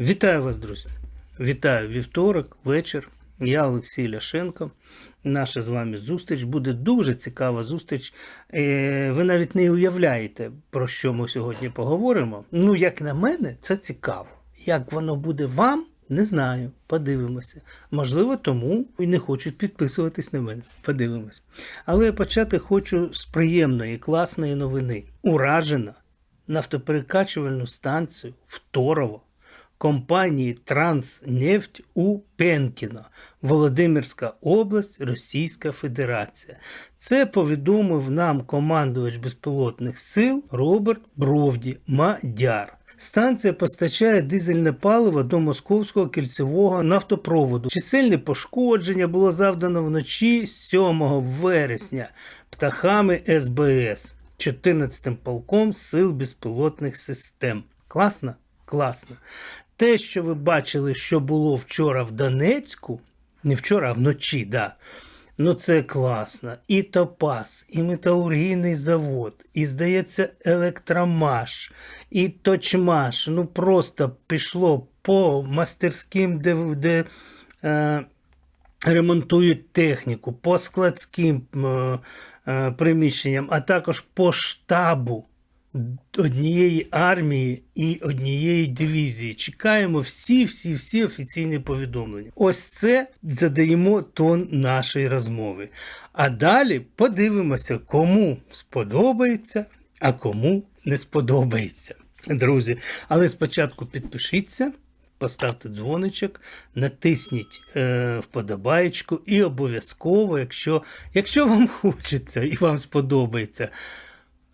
Вітаю вас, друзі! Вітаю вівторок, вечір. Я Олексій Ляшенко. Наша з вами зустріч буде дуже цікава зустріч. Е, Ви навіть не уявляєте, про що ми сьогодні поговоримо. Ну, як на мене, це цікаво. Як воно буде вам, не знаю. Подивимося. Можливо, тому і не хочуть підписуватись на мене. Подивимось. Але почати хочу з приємної, класної новини. Уражена нафтоперекачувальну станцію в Торово компанії Транснефть у Пенкіно, Володимирська область, Російська Федерація. Це повідомив нам командувач безпілотних сил Роберт Бровді Мадяр. Станція постачає дизельне паливо до московського кільцевого нафтопроводу. Чисельне пошкодження було завдано вночі 7 вересня птахами СБС 14-м полком сил безпілотних систем. Класно? Класно. Те, що ви бачили, що було вчора в Донецьку, не вчора, а вночі, да. Ну це класно. І Топас, і металургійний завод, і, здається, електромаш, і точмаш. Ну просто пішло по мастерським, де, де е, ремонтують техніку, по складським е, е, приміщенням, а також по штабу однієї армії і однієї дивізії. Чекаємо всі, всі, всі офіційні повідомлення. Ось це задаємо тон нашої розмови. А далі подивимося, кому сподобається, а кому не сподобається. Друзі, але спочатку підпишіться. Поставте дзвоничок, натисніть е, вподобаєчку і обов'язково, якщо, якщо вам хочеться і вам сподобається,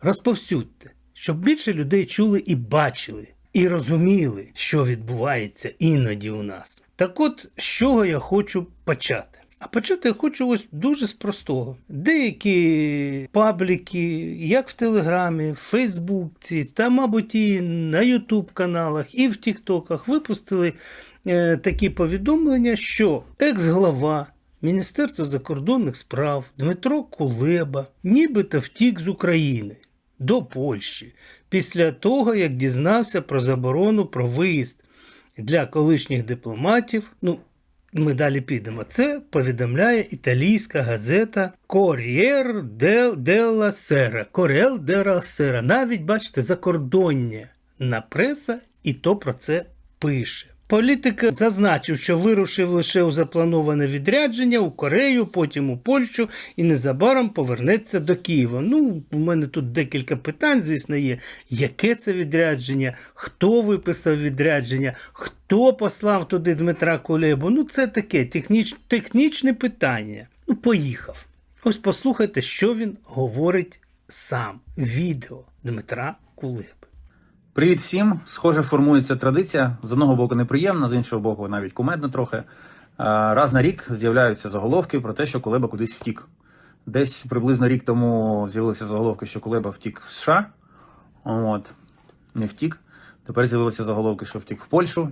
розповсюдьте, щоб більше людей чули і бачили, і розуміли, що відбувається іноді у нас. Так от, з чого я хочу почати? А почати я хочу ось дуже з простого. Деякі пабліки, як в Телеграмі, в Фейсбуці, та, мабуть, і на Ютуб каналах, і в Тіктоках випустили е, такі повідомлення, що екс-глава Міністерства закордонних справ Дмитро Кулеба нібито втік з України до Польщі після того, як дізнався про заборону про виїзд для колишніх дипломатів. Ну, ми далі підемо. Це повідомляє італійська газета Corriere della Sera. Corriere della Sera. Навіть, бачите, закордоння на преса і то про це пише. Політик зазначив, що вирушив лише у заплановане відрядження у Корею, потім у Польщу і незабаром повернеться до Києва. Ну, у мене тут декілька питань, звісно, є. Яке це відрядження? Хто виписав відрядження? Хто послав туди Дмитра Кулебу? Ну, це таке техніч... технічне питання. Ну, поїхав. Ось послухайте, що він говорить сам. Відео Дмитра Кулеби. Привіт всім! Схоже, формується традиція. З одного боку неприємна, з іншого боку, навіть кумедно трохи. Раз на рік з'являються заголовки про те, що Кулеба кудись втік. Десь приблизно рік тому з'явилися заголовки, що Кулеба втік в США. От, не втік. Тепер з'явилися заголовки, що втік в Польщу.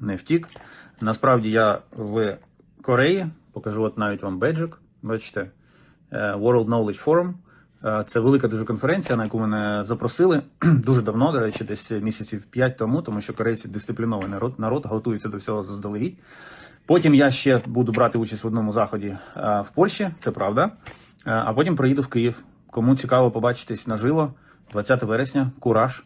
Не втік. Насправді я в Кореї покажу от навіть вам беджик. Бачите, е, World Knowledge Forum. Е, Це велика дуже конференція, на яку мене запросили дуже давно, до речі, десь місяців 5 тому, тому що корейці дисциплінований народ, народ готується до всього заздалегідь. Потім я ще буду брати участь в одному заході е, в Польщі, це правда. Е, А потім приїду в Київ. Кому цікаво побачитись наживо, 20 вересня, кураж.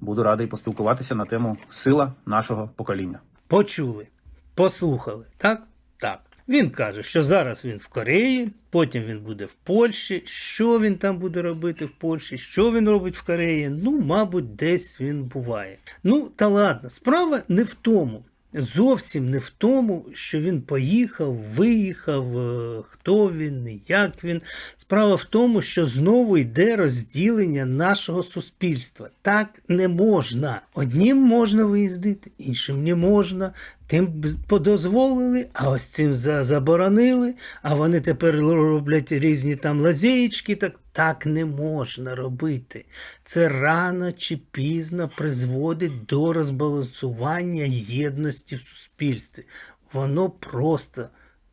Буду радий поспілкуватися на тему сила нашого покоління. Почули, послухали, так? Так. Він каже, що зараз він в Кореї, потім він буде в Польщі. Що він там буде робити в Польщі, що він робить в Кореї? Ну, мабуть, десь він буває. Ну, та ладно, справа не в тому. Зовсім не в тому, що він поїхав, виїхав, е, хто він, як він. Справа в тому, що знову йде розділення нашого суспільства. Так не можна. Однім можна виїздити, іншим не можна. Тим подозволили, а ось цим заборонили, а вони тепер роблять різні там лазєєчки. Так, так не можна робити. Це рано чи пізно призводить до розбалансування єдності в суспільстві. Воно просто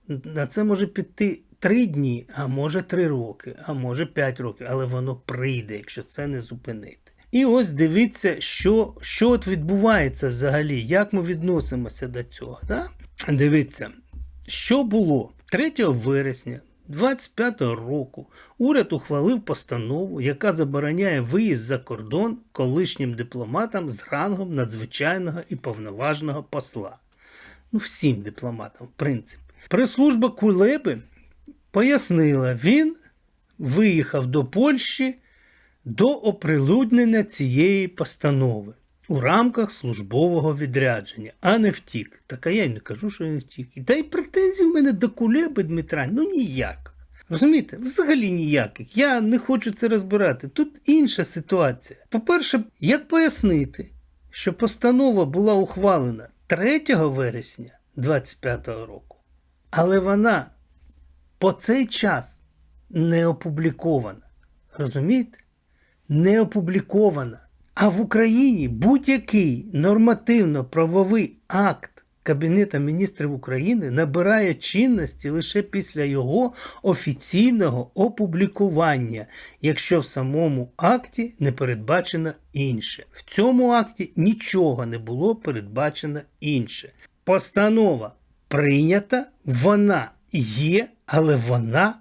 на це може піти три дні, а може три роки, а може п'ять років, але воно прийде, якщо це не зупинити. І ось дивіться, що, що от відбувається взагалі, як ми відносимося до цього. Да? Дивіться, що було 3 вересня 25 року уряд ухвалив постанову, яка забороняє виїзд за кордон колишнім дипломатам з рангом надзвичайного і повноважного посла. Ну, всім дипломатам, в принципі. Прес-служба Кулеби пояснила, він виїхав до Польщі до оприлюднення цієї постанови у рамках службового відрядження, а не втік. Так а я й не кажу, що він втік. Та й претензій у мене до Кулеби Дмитра, ну ніяк. Розумієте, взагалі ніяких. Я не хочу це розбирати. Тут інша ситуація. По-перше, як пояснити, що постанова була ухвалена 3 вересня 25 року, але вона по цей час не опублікована. Розумієте? Не опублікована. А в Україні будь-який нормативно-правовий акт Кабінета міністрів України набирає чинності лише після його офіційного опублікування, якщо в самому акті не передбачено інше. В цьому акті нічого не було передбачено інше. Постанова прийнята, вона є, але вона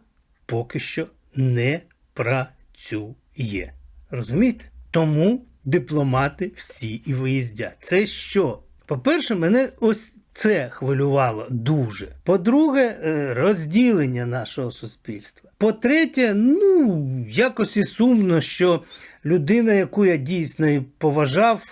поки що не працює. Розумієте? Тому дипломати всі і виїздять. Це що? По-перше, мене ось це хвилювало дуже. По-друге, е, розділення нашого суспільства. По-третє, ну, якось і сумно, що людина, яку я дійсно поважав,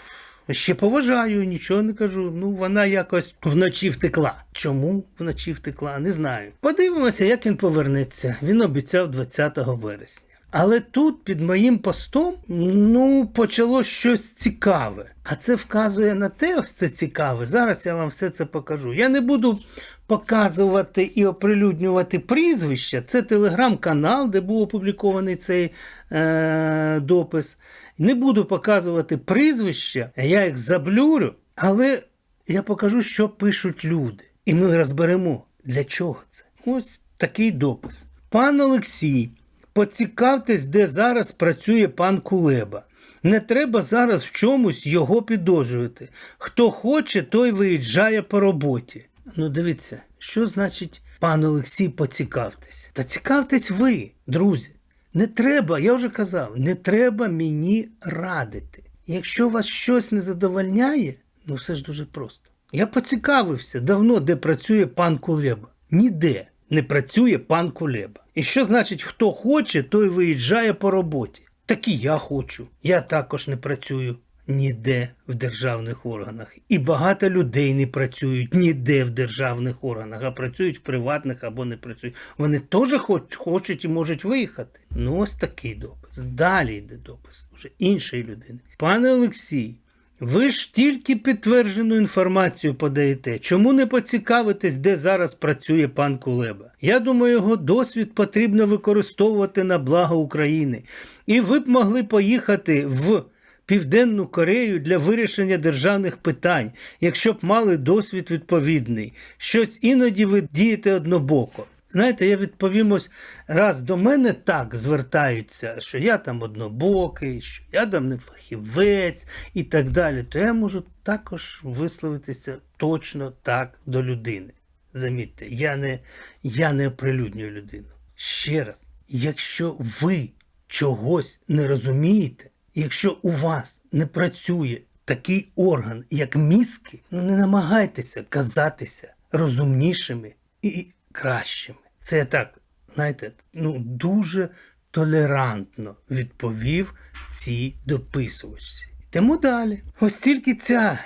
ще поважаю, нічого не кажу. Ну, вона якось вночі втекла. Чому вночі втекла? Не знаю. Подивимося, як він повернеться. Він обіцяв 20 вересня. Але тут під моїм постом ну, почало щось цікаве. А це вказує на те, ось це цікаве. Зараз я вам все це покажу. Я не буду показувати і оприлюднювати прізвища. Це телеграм-канал, де був опублікований цей е- допис. Не буду показувати прізвища, я їх заблюрю, але я покажу, що пишуть люди. І ми розберемо, для чого це. Ось такий допис. Пан Олексій. Поцікавтесь, де зараз працює пан Кулеба. Не треба зараз в чомусь його підозрювати. Хто хоче, той виїжджає по роботі. Ну, дивіться, що значить, пан Олексій, поцікавтесь? Та цікавтесь ви, друзі. Не треба, я вже казав, не треба мені радити. Якщо вас щось не задовольняє, ну все ж дуже просто. Я поцікавився давно, де працює пан Кулеба. Ніде не працює пан Кулеба. І що значить, хто хоче, той виїжджає по роботі. Так і я хочу. Я також не працюю ніде в державних органах. І багато людей не працюють ніде в державних органах, а працюють в приватних або не працюють. Вони теж хоч, хочуть і можуть виїхати. Ну, ось такий допис. Далі йде допис вже іншої людини. Пане Олексій, ви ж тільки підтверджену інформацію подаєте. Чому не поцікавитесь, де зараз працює пан Кулеба? Я думаю, його досвід потрібно використовувати на благо України. І ви б могли поїхати в Південну Корею для вирішення державних питань, якщо б мали досвід відповідний. Щось іноді ви дієте однобоко. Знаєте, я відповім ось раз до мене так звертаються, що я там однобокий, що я там не фахівець і так далі, то я можу також висловитися точно так до людини. Замітьте, я не, я не оприлюднюю людину. Ще раз, якщо ви чогось не розумієте, якщо у вас не працює такий орган, як мізки, ну не намагайтеся казатися розумнішими і кращими. Це так, знаєте, ну дуже толерантно відповів цій дописувачці. Йдемо далі. Ось тільки ця,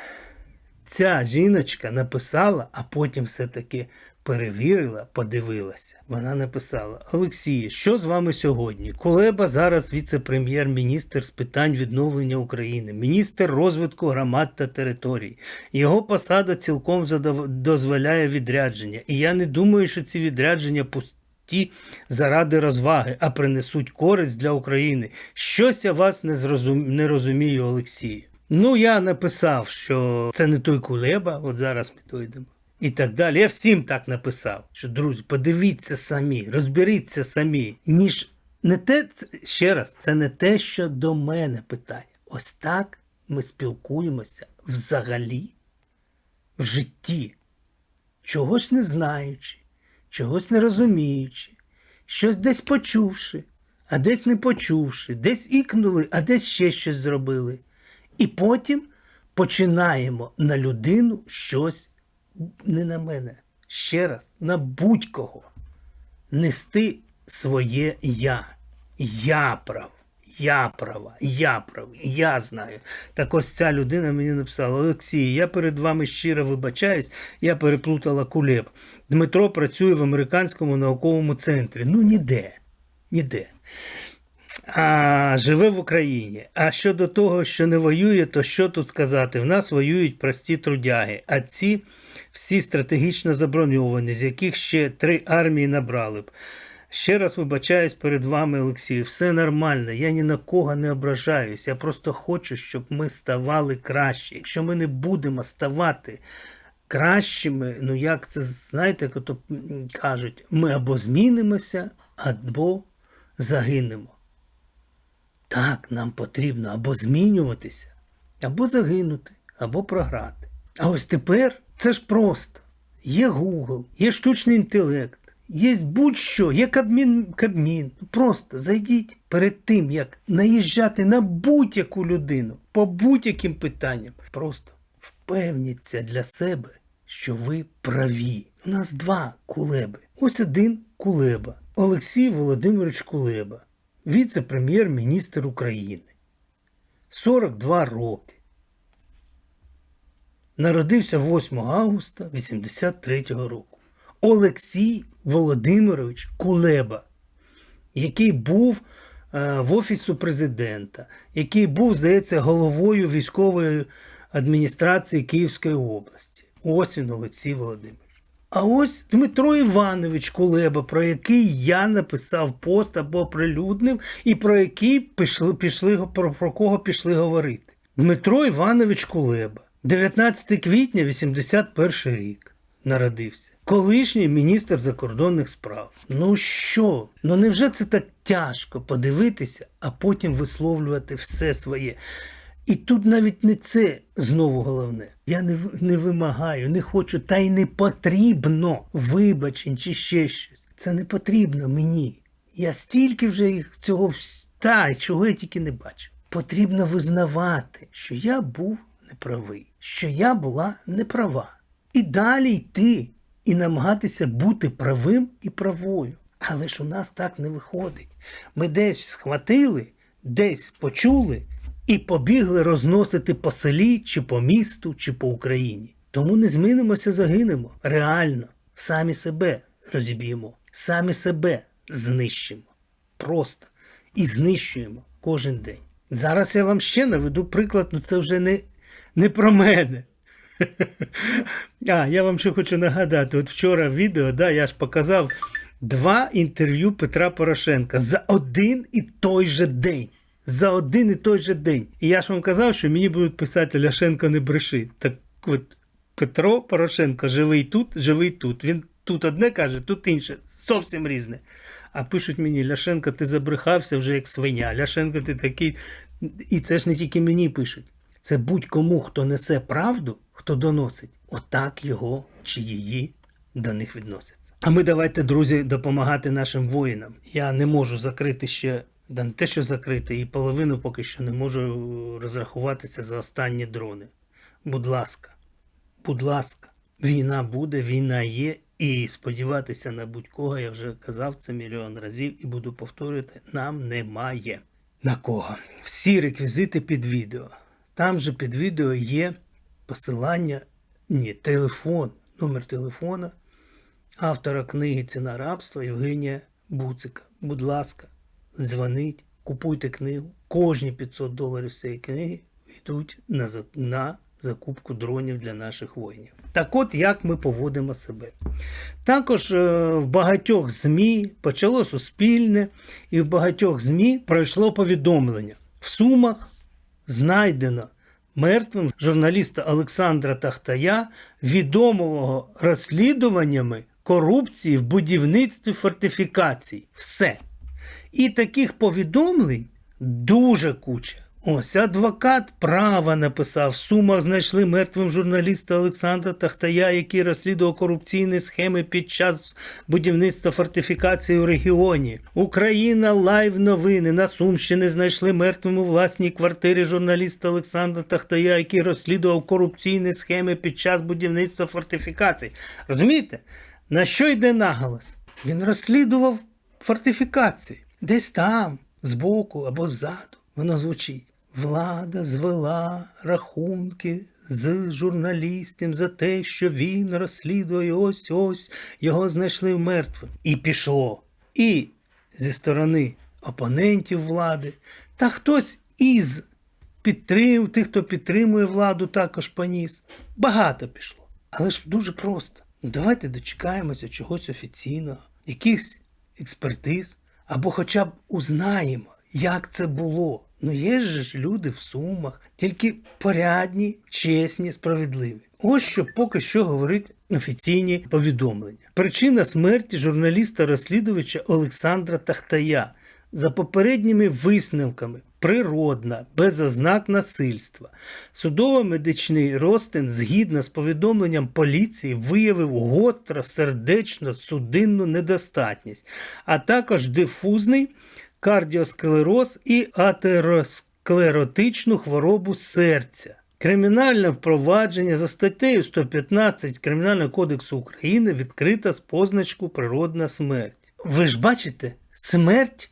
ця жіночка написала, а потім все-таки перевірила, подивилася. Вона написала: Олексій, що з вами сьогодні? Кулеба зараз віце-прем'єр-міністр з питань відновлення України, міністр розвитку громад та територій. Його посада цілком дозволяє відрядження. І я не думаю, що ці відрядження пусті заради розваги, а принесуть користь для України. Щось я вас не, зрозум... не розумію, Олексію. Ну, я написав, що це не той Кулеба, от зараз ми дойдемо. І так далі. Я всім так написав, що друзі, подивіться самі, розберіться самі. Ніж не те, ще раз, це не те, що до мене питання. Ось так ми спілкуємося взагалі в житті, чогось не знаючи, чогось не розуміючи, щось десь почувши, а десь не почувши, десь ікнули, а десь ще щось зробили. І потім починаємо на людину щось, не на мене, ще раз, на будь-кого нести своє я. Я прав. Я права, я правий, я знаю. Так ось ця людина мені написала: Олексій, я перед вами щиро вибачаюсь, я переплутала кулеб. Дмитро працює в американському науковому центрі. Ну ніде. Ніде. А живе в Україні. А щодо того, що не воює, то що тут сказати? В нас воюють прості трудяги, а ці всі стратегічно заброньовані, з яких ще три армії набрали б. Ще раз вибачаюсь перед вами, Олексій. Все нормально, я ні на кого не ображаюсь. Я просто хочу, щоб ми ставали краще. Якщо ми не будемо ставати кращими, ну як це знаєте, як ото м, кажуть, ми або змінимося, або загинемо. Так, нам потрібно або змінюватися, або загинути, або програти. А ось тепер це ж просто. Є Google, є штучний інтелект, є будь-що, є Кабмін, Кабмін. Просто зайдіть перед тим, як наїжджати на будь-яку людину по будь-яким питанням. Просто впевніться для себе, що ви праві. У нас два кулеби. Ось один кулеба. Олексій Володимирович Кулеба, віце-прем'єр-міністр України. 42 роки. Народився 8 августа 83 року. Олексій Володимирович Кулеба, який був е, в офісу президента, який був, здається, головою військової адміністрації Київської області. Ось він Олексій Володимирович. А ось Дмитро Іванович Кулеба, про який я написав пост або прилюднив, і про який пішли, пішли, про, про кого пішли говорити. Дмитро Іванович Кулеба, 19 квітня 81 рік народився. Колишній міністр закордонних справ. Ну що? Ну невже це так тяжко подивитися, а потім висловлювати все своє? І тут навіть не це знову головне. Я не, не вимагаю, не хочу, та й не потрібно вибачень чи ще щось. Це не потрібно мені. Я стільки вже їх цього та чого я тільки не бачив. Потрібно визнавати, що я був неправий, що я була неправа. І далі йти і намагатися бути правим і правою. Але ж у нас так не виходить. Ми десь схватили, десь почули і побігли розносити по селі, чи по місту, чи по Україні. Тому не зминимося, загинемо. Реально, самі себе розіб'ємо, самі себе знищимо. Просто і знищуємо кожен день. Зараз я вам ще наведу приклад, ну це вже не, не про мене. А, я вам ще хочу нагадати: от вчора відео, да, я ж показав два інтерв'ю Петра Порошенка за один і той же день. За один і той же день. І я ж вам казав, що мені будуть писати Ляшенко не бреши. Так от Петро Порошенко живий тут, живий тут. Він тут одне каже, тут інше. Зовсім різне. А пишуть мені, Ляшенко, ти забрехався вже як свиня. Ляшенко, ти такий. І це ж не тільки мені пишуть. Це будь-кому, хто несе правду, хто доносить. Отак його чи її до них відносяться. А ми давайте, друзі, допомагати нашим воїнам. Я не можу закрити ще, да не те, що закрити, і половину поки що не можу розрахуватися за останні дрони. Будь ласка, будь ласка, війна буде, війна є, і сподіватися на будь-кого, я вже казав це мільйон разів і буду повторювати, нам немає. На кого? Всі реквізити під відео. Там же під відео є посилання, ні, телефон, номер телефона автора книги Ціна рабства Євгенія Буцика. Будь ласка, дзвоніть, купуйте книгу. Кожні 500 доларів з цієї книги йдуть на, на закупку дронів для наших воїнів. Так от як ми поводимо себе. Також е, в багатьох ЗМІ почало Суспільне, і в багатьох ЗМІ пройшло повідомлення. В Сумах знайдено мертвим журналіста Олександра Тахтая, відомого розслідуваннями корупції в будівництві фортифікацій. Все. І таких повідомлень дуже куча. Ось адвокат права написав. В Сумах знайшли мертвим журналіста Олександра Тахтая, який розслідував корупційні схеми під час будівництва фортифікації у регіоні. Україна лайв новини на Сумщині знайшли мертвим у власній квартирі журналіста Олександра Тахтая, який розслідував корупційні схеми під час будівництва фортифікацій. Розумієте? На що йде наголос? Він розслідував фортифікації. Десь там, збоку або ззаду, воно звучить. Влада звела рахунки з журналістом за те, що він розслідує ось ось його знайшли мертвим. І пішло. І зі сторони опонентів влади, та хтось із підтрим, тих, хто підтримує владу, також поніс. Багато пішло. Але ж дуже просто. Ну давайте дочекаємося чогось офіційного, якихось експертиз, або хоча б узнаємо, як це було. Ну є ж люди в сумах, тільки порядні, чесні, справедливі. Ось що поки що говорить офіційні повідомлення. Причина смерті журналіста-розслідувача Олександра Тахтая за попередніми висновками природна, без ознак насильства. Судово-медичний розтин, згідно з повідомленням поліції, виявив гостро сердечно судинну недостатність, а також дифузний кардіосклероз і атеросклеротичну хворобу серця. Кримінальне впровадження за статтею 115 Кримінального кодексу України відкрита з позначку природна смерть. Ви ж бачите, смерть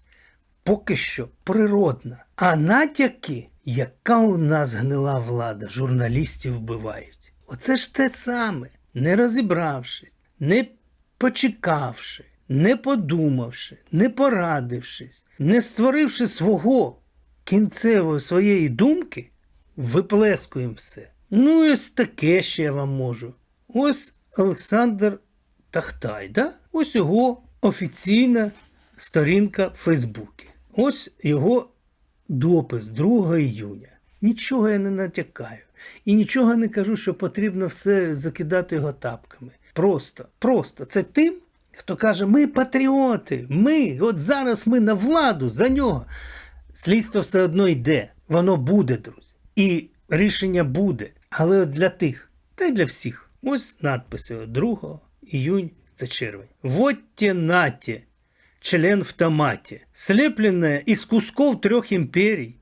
поки що природна. А натяки, яка у нас гнила влада, журналістів вбивають. Оце ж те саме, не розібравшись, не почекавши, не подумавши, не порадившись, не створивши свого кінцевої своєї думки, виплескуємо все. Ну, ось таке ще я вам можу. Ось Олександр Тахтай, да? ось його офіційна сторінка в Фейсбуці. Ось його допис 2 іюня. Нічого я не натякаю. І нічого не кажу, що потрібно все закидати його тапками. Просто, просто це тим, хто каже: ми патріоти, ми, от зараз ми на владу за нього. Слідство все одно йде, воно буде, друзі. І рішення буде. Але от для тих, та й для всіх. Ось надписи 2 июнь, це червень. Водьте нате, член в томате, слепленная из кусков трех империй,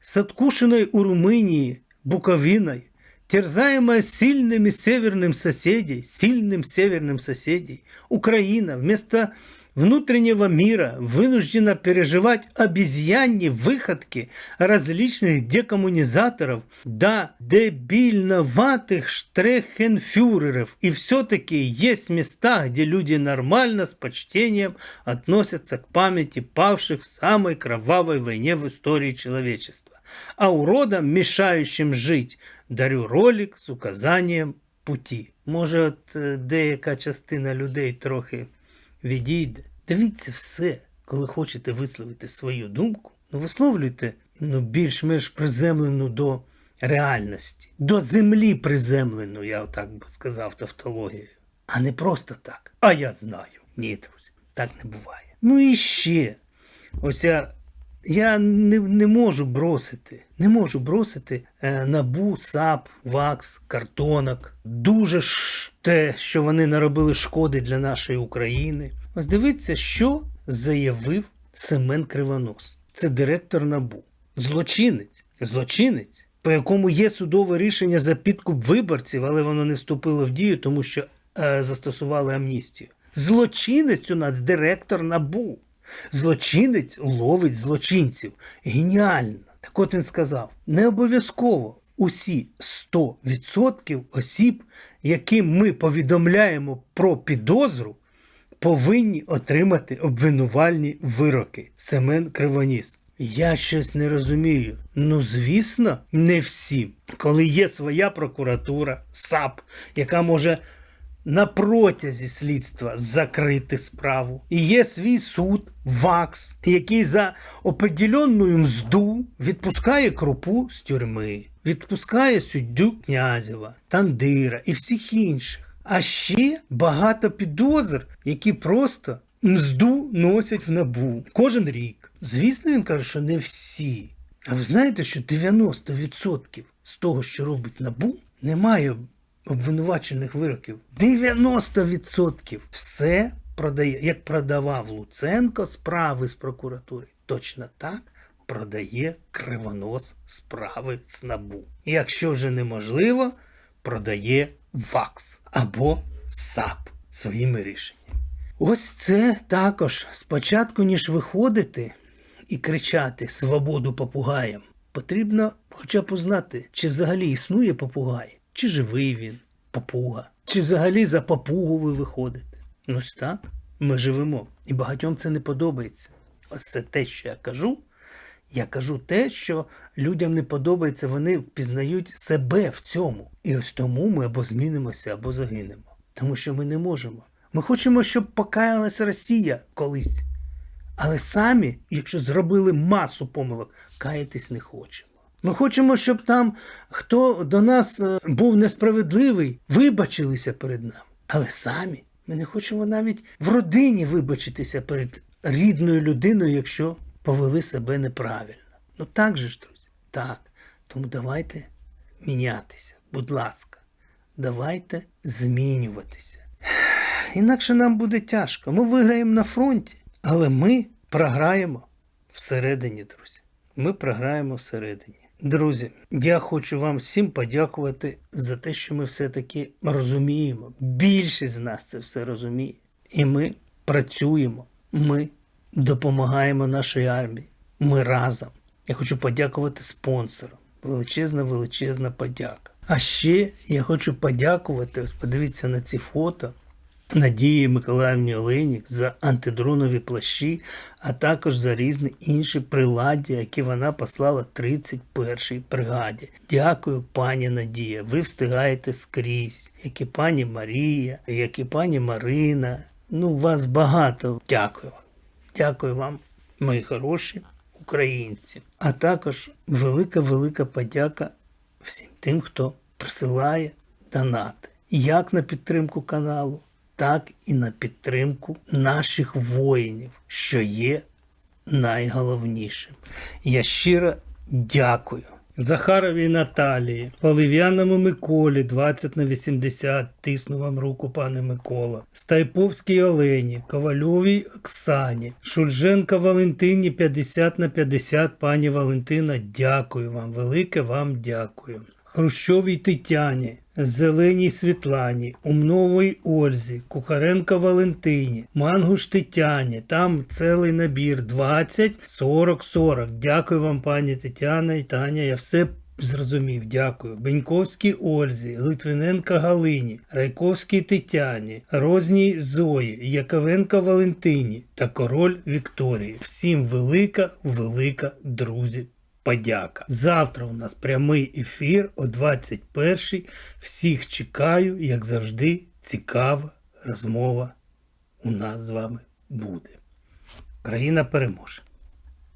с у Румынии Буковиной, терзаемая сильными северным соседей, сильным северным соседей, Украина вместо внутреннего мира вынуждена переживать обезьяньи выходки различных декоммунизаторов да дебильноватых штрехенфюреров. И все-таки есть места, где люди нормально, с почтением относятся к памяти павших в самой кровавой войне в истории человечества. А уродам, мешающим жить, дарю ролик з указанням путі. Може, от е, деяка частина людей трохи відійде. Дивіться все, коли хочете висловити свою думку, ну висловлюйте ну, більш-менш приземлену до реальності, до землі приземлену, я так би сказав тавтологією. А не просто так. А я знаю. Ні, друзі, так не буває. Ну і ще. Ось я, не, не можу бросити, не можу бросити е, набу, САП, ВАКС, картонок. Дуже ж те, що вони наробили шкоди для нашої України. Ось дивіться, що заявив Семен Кривонос. Це директор НАБУ. Злочинець, злочинець, по якому є судове рішення за підкуп виборців, але воно не вступило в дію, тому що е, застосували амністію. Злочинець у нас директор НАБУ. Злочинець ловить злочинців. Геніально. Так от він сказав: не обов'язково усі 100% осіб, яким ми повідомляємо про підозру, повинні отримати обвинувальні вироки. Семен Кривоніс. Я щось не розумію. Ну, звісно, не всі. Коли є своя прокуратура, САП, яка може на протязі слідства закрити справу. І є свій суд, ВАКС, який за определенну мзду відпускає крупу з тюрми, відпускає суддю Князєва, Тандира і всіх інших. А ще багато підозр, які просто мзду носять в набу кожен рік. Звісно, він каже, що не всі. А ви знаєте, що 90% з того, що робить НАБУ, немає обвинувачених вироків. 90% все продає, як продавав Луценко справи з прокуратури. Точно так продає кривонос справи з НАБУ. Якщо вже неможливо, продає ВАКС або САП своїми рішеннями. Ось це також спочатку, ніж виходити і кричати свободу попугаям, потрібно хоча б узнати, чи взагалі існує попугай, чи живий він, папуга, чи взагалі за папугу ви виходите. Ну ось так, ми живемо, і багатьом це не подобається. Ось це те, що я кажу. Я кажу те, що людям не подобається, вони впізнають себе в цьому. І ось тому ми або змінимося, або загинемо. Тому що ми не можемо. Ми хочемо, щоб покаялась Росія колись. Але самі, якщо зробили масу помилок, каятись не хочемо. Ми хочемо, щоб там хто до нас е, був несправедливий, вибачилися перед нами. Але самі ми не хочемо навіть в родині вибачитися перед рідною людиною, якщо повели себе неправильно. Ну так же ж, друзі, так. Тому давайте мінятися, будь ласка, давайте змінюватися. Інакше нам буде тяжко. Ми виграємо на фронті, але ми програємо всередині, друзі. Ми програємо всередині. Друзі, я хочу вам всім подякувати за те, що ми все-таки розуміємо. Більшість з нас це все розуміє. І ми працюємо, ми допомагаємо нашій армії. Ми разом. Я хочу подякувати спонсорам. Величезна, величезна подяка. А ще я хочу подякувати, подивіться на ці фото. Надії Миколаївні Оленік за антидронові плащі, а також за різні інші приладдя, які вона послала 31-й бригаді. Дякую, пані Надія. Ви встигаєте скрізь, як і пані Марія, як і пані Марина. Ну, вас багато. Дякую. Дякую вам, мої хороші українці. А також велика-велика подяка всім тим, хто присилає донати. Як на підтримку каналу, так і на підтримку наших воїнів, що є найголовнішим. Я щиро дякую. Захаровій Наталії, Полив'яному Миколі 20 на 80, тисну вам руку, пане Микола, Стайповській Олені, Ковальовій Оксані, Шульженка Валентині 50 на 50, пані Валентина, дякую вам, велике вам дякую. Хрущовій Тетяні, Зеленій Світлані, Умновій Ользі, Кухаренко Валентині, Мангуш Тетяні. Там цілий набір 20, 40, 40. Дякую вам, пані Тетяна і Таня. Я все зрозумів. Дякую. Беньковській Ользі, Литвиненко Галині, Райковській Тетяні, Розній Зої, Яковенко Валентині та Король Вікторії. Всім велика, велика, друзі. Подяка. Завтра у нас прямий ефір о 21-й. Всіх чекаю, як завжди, цікава розмова у нас з вами буде. Країна переможе.